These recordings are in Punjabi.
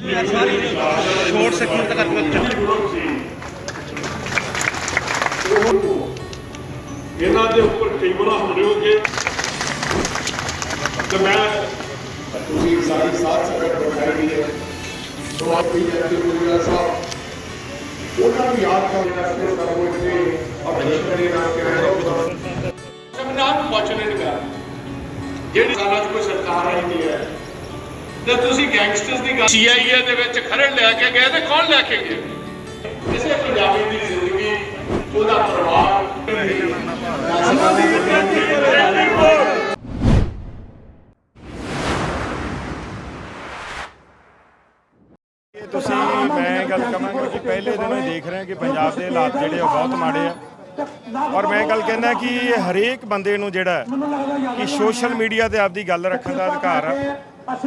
ਸ਼ੋਰਟ ਸਰਕਟ ਕਰਕੇ ਇਹਨਾਂ ਦੇ ਉੱਪਰ ਕਈ ਵਾਰ ਹਮਲੇ ਹੋ ਗਏ ਤੇ ਮੈਂ ਤੁਸੀਂ ਸਾਰੀ ਸਾਥ ਸੰਗਤ ਬਖਾਈ ਹੈ। ਸੋ ਆਪ ਵੀ ਜੈਸੇ ਗੁਰੂਆ ਸਾਹਿਬ ਉਹਨਾਂ ਨੂੰ ਯਾਦ ਕਰਨ ਵਾਸਤੇ ਸਾਨੂੰ ਇੱਥੇ ਆਪਣੇ ਕਰੇ ਨਾਲ ਕੇ ਰਹੇ ਸੰਵਿਧਾਨ ਨੂੰ ਵਾਚਣੇ ਲਗਾ ਜਿਹੜੀ ਸਾਲਾਂ 'ਚ ਕੋਈ ਸਰਕਾਰ ਆਈ ਹੈ ਤੇ ਤੁਸੀਂ ਗੈਂਗਸਟਰਸ ਦੀ ਗੱਲ ਸੀਆਈਏ ਦੇ ਵਿੱਚ ਖਰੜ ਲੈ ਕੇ ਗਏ ਤੇ ਕੌਣ ਲੈ ਕੇ ਗਏ ਕਿਸੇ ਪੰਜਾਬੀ ਦੀ ਜ਼ਿੰਦਗੀ, ਉਹਦਾ ਪਰਿਵਾਰ। ਤੁਸੀਂ, ਮੈਂ ਗੱਲ ਕਹਾਂਗਾ ਕਿ ਪਹਿਲੇ ਦਿਨ ਹੀ ਦੇਖ ਰਹੇ ਹਾਂ ਕਿ ਪੰਜਾਬ ਦੇ ਹਾਲਾਤ ਜਿਹੜੇ ਆ ਬਹੁਤ ਮਾੜੇ ਆ। ਔਰ ਮੈਂ ਗੱਲ ਕਹਿੰਦਾ ਕਿ ਹਰੇਕ ਬੰਦੇ ਨੂੰ ਜਿਹੜਾ ਕਿ ਸੋਸ਼ਲ ਮੀਡੀਆ ਤੇ ਆਪਦੀ ਗੱਲ ਰੱਖਣ ਦਾ ਅਧਿਕਾਰ ਆ।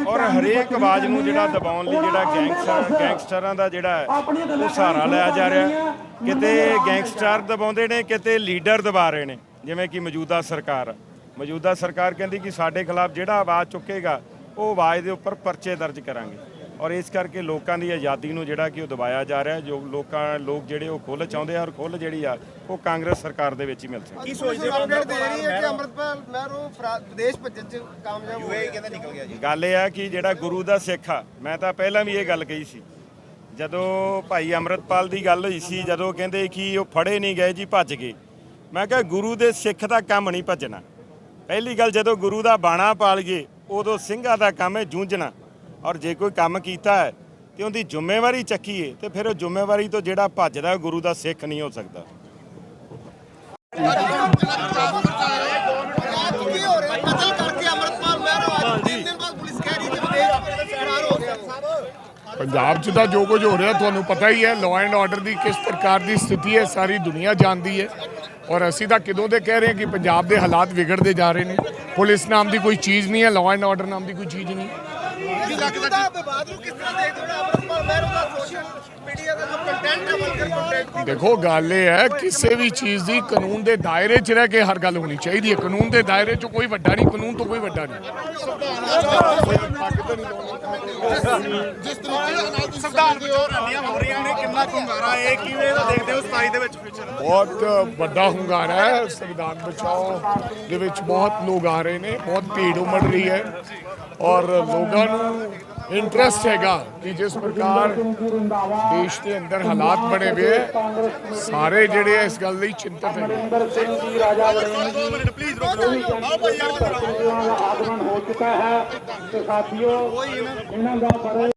ਔਰ ਹਰੇਕ ਆਵਾਜ਼ ਨੂੰ ਜਿਹੜਾ ਦਬਾਉਣ ਲਈ ਜਿਹੜਾ ਗੈਂਗਸਟਰ ਗੈਂਗਸਟਰਾਂ ਦਾ ਜਿਹੜਾ ਉਹ ਸਹਾਰਾ ਲਿਆ ਜਾ ਰਿਹਾ। ਕਿਤੇ ਗੈਂਗਸਟਰ ਦਬਾਉਂਦੇ ਨੇ ਕਿਤੇ ਲੀਡਰ ਦਬਾ ਰਹੇ ਨੇ ਜਿਵੇਂ ਕਿ ਮੌਜੂਦਾ ਸਰਕਾਰ। ਮੌਜੂਦਾ ਸਰਕਾਰ ਕਹਿੰਦੀ ਕਿ ਸਾਡੇ ਖਿਲਾਫ ਜਿਹੜਾ ਆਵਾਜ਼ ਚੁੱਕੇਗਾ ਉਹ ਆਵਾਜ਼ ਦੇ ਉੱਪਰ ਪਰਚੇ ਦਰਜ ਕਰਾਂਗੇ। ਔਰ ਇਸ ਕਰਕੇ ਲੋਕਾਂ ਦੀ ਆਜ਼ਾਦੀ ਨੂੰ ਜਿਹੜਾ ਕਿ ਉਹ ਦਬਾਇਆ ਜਾ ਰਿਹਾ ਜੋ ਲੋਕਾਂ ਲੋਕ ਜਿਹੜੇ ਉਹ ਖੁੱਲ੍ਹ ਚਾਹੁੰਦੇ ਆ ਔਰ ਖੁੱਲ੍ਹ ਜਿਹੜੀ ਆ ਉਹ ਕਾਂਗਰਸ ਸਰਕਾਰ ਦੇ ਵਿੱਚ ਹੀ ਮਿਲ ਸਕਦੀ ਕੀ ਸੋਚਦੇ ਹੋ? ਅਪਡੇਟ ਦੇ ਰਹੀ ਹੈ ਕਿ ਅੰਮ੍ਰਿਤਪਾਲ ਮਹਿਰੋ ਵਿਦੇਸ਼ ਭੱਜਣ ਚ ਕਾਮਯਾਬ ਹੋ ਗਿਆ। ਕਹਿੰਦਾ ਨਿਕਲ ਗਿਆ ਜੀ। ਗੱਲ ਇਹ ਆ ਕਿ ਜਿਹੜਾ ਗੁਰੂ ਦਾ ਸਿੱਖ ਆ ਮੈਂ ਤਾਂ ਪਹਿਲਾਂ ਵੀ ਇਹ ਗੱਲ ਕਹੀ ਸੀ। ਜਦੋਂ ਭਾਈ ਅੰਮ੍ਰਿਤਪਾਲ ਦੀ ਗੱਲ ਹੋਈ ਸੀ ਜਦੋਂ ਕਹਿੰਦੇ ਕਿ ਉਹ ਫੜੇ ਨਹੀਂ ਗਏ ਜੀ ਭੱਜ ਗਏ। ਮੈਂ ਕਿਹਾ ਗੁਰੂ ਦੇ ਸਿੱਖ ਦਾ ਕੰਮ ਨਹੀਂ ਭੱਜਣਾ। ਪਹਿਲੀ ਗੱਲ ਜਦੋਂ ਗੁਰੂ ਦਾ ਬਾਣਾ ਪਾਲ ਗਏ ਉਦੋਂ ਸਿੰਘਾਂ ਦਾ ਕੰਮ ਹੈ ਜੂਝਣਾ। ਔਰ ਜੇ ਕੋਈ ਕੰਮ ਕੀਤਾ ਹੈ ਤੇ ਉਹਦੀ ਜ਼ਿੰਮੇਵਾਰੀ ਚੱਕੀਏ, ਤੇ ਫਿਰ ਉਹ ਜ਼ਿੰਮੇਵਾਰੀ ਤੋਂ ਜਿਹੜਾ ਭੱਜਦਾ ਉਹ ਗੁਰੂ ਦਾ ਸਿੱਖ ਨਹੀਂ ਹੋ ਸਕਦਾ। ਪੰਜਾਬ 'ਚ ਤਾਂ ਜੋ ਕੁਝ ਹੋ ਰਿਹਾ, ਤੁਹਾਨੂੰ ਪਤਾ ਹੀ ਹੈ ਲਾਅ ਐਂਡ ਆਰਡਰ ਦੀ ਕਿਸ ਪ੍ਰਕਾਰ ਦੀ ਸਥਿਤੀ ਹੈ, ਸਾਰੀ ਦੁਨੀਆ ਜਾਣਦੀ ਹੈ। ਔਰ ਅਸੀਂ ਤਾਂ ਕਿਦੋਂ ਦੇ ਕਹਿ ਰਹੇ ਹਾਂ ਕਿ ਪੰਜਾਬ ਦੇ ਹਾਲਾਤ ਵਿਗੜਦੇ ਜਾ ਰਹੇ ਨੇ। ਪੁਲਿਸ ਨਾਮ ਦੀ ਕੋਈ ਚੀਜ਼ ਨਹੀਂ ਹੈ ਲਾਅ ਐਂਡ ਆਰਡਰ ਨਾਮ ਦੀ ਕੋਈ ਚੀਜ਼ ਨਹੀਂ। ਕੀ ਲੱਗਦਾ ਵਿਵਾਦ ਨੂੰ ਕਿਸ ਤਰ੍ਹਾਂ ਦੇਖਦੇ ਹੋ ਅੰਮ੍ਰਿਤਪਾਲ ਮਹਿਰੋ ਦਾ ਸੋਸ਼ਲ ਮੀਡੀਆ ਦਾ ਜੋ ਕੰਟੈਂਟ ਹੈ ਵਲਗਰ ਕੰਟੈਂਟ ਦੇਖੋ ਗੱਲ ਇਹ ਹੈ ਕਿਸੇ ਵੀ ਚੀਜ਼ ਦੀ ਕਾਨੂੰਨ ਦੇ ਦਾਇਰੇ 'ਚ ਰਹਿ ਕੇ ਹਰ ਗੱਲ ਹੋਣੀ ਚਾਹੀਦੀ ਹੈ। ਕਾਨੂੰਨ ਦੇ ਦਾਇਰੇ 'ਚ ਕੋਈ ਵੱਡਾ ਨਹੀਂ ਕਾਨੂੰਨ ਤੋਂ ਕੋਈ ਵੱਡਾ ਨਹੀਂ। ਹੋ ਰਹੀਆਂ ਕਿੰਨਾ ਹੁੰਗਾਰਾ ਹੈ ਕਿਵੇਂ ਦਾ ਦੇਖਦੇ ਹੋ 27 ਦੇ ਵਿੱਚ ਫਿਊਚਰ ਬਹੁਤ ਵੱਡਾ ਹੁੰਗਾਰਾ ਹੈ ਸੰਵਿਧਾਨ ਬਚਾਓ ਦੇ ਵਿੱਚ ਬਹੁਤ ਲੋਕ ਆ ਰਹੇ ਨੇ ਬਹੁਤ ਭੀੜ ਉਮੜ ਰਹੀ ਹੈ ਔਰ ਲੋਕਾਂ ਨੂੰ ਇੰਟਰਸਟ ਹੈਗਾ ਕਿ ਜਿਸ ਪ੍ਰਕਾਰ ਦੇਸ਼ ਦੇ ਅੰਦਰ ਹਾਲਾਤ ਬਣੇ ਹੋਏ ਸਾਰੇ ਜਿਹੜੇ ਇਸ ਗੱਲ ਲਈ ਚਿੰਤਤ ਹੈ ਆਗਮਨ ਹੋ ਚੁੱਕਾ ਹੈ। ਤੇ ਸਾਥੀਓ ਇਹਨਾਂ ਦਾ